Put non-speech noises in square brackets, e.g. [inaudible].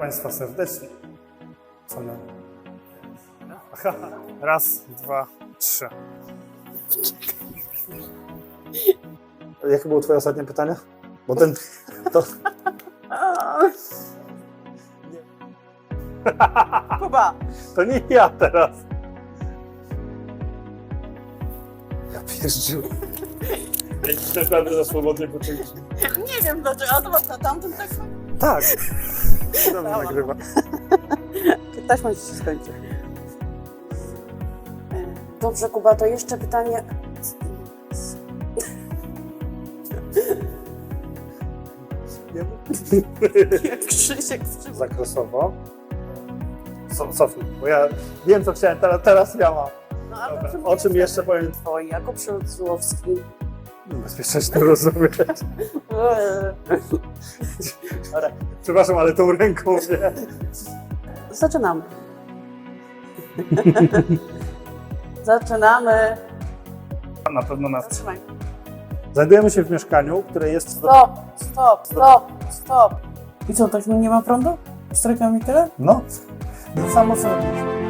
Państwa serdecznie. Co my? Aha, raz, dwa, trzy. Jakie było Twoje ostatnie pytanie? Bo ten. To, Kuba, to nie ja teraz. Ja pierdziu. Jakiś naprawdę za swobodnie poczuliśmy. nie wiem dlaczego, a to na tamtym tak Tak. Mnie nagrywa? Taśma ci się skończy. Dobrze, Kuba, to jeszcze pytanie. [laughs] Krzysiek wstrzymał. Zakresowo. Co, cofnij, bo ja wiem, co chciałem, teraz, teraz ja mam. No, ale Dobra. O czym jeszcze powiem? Twoi, Jakub Szulcłowski. Bezpieczeństwo rozumieć. Przepraszam, ale tą ręką nie. Zaczynamy. [laughs] Zaczynamy. Na pewno nas. Zatrzymaj. Znajdujemy się w mieszkaniu, które jest Stop, stop, stop, stop. I co, tak nie ma prądu? Strykam i tyle? No, Samo robisz.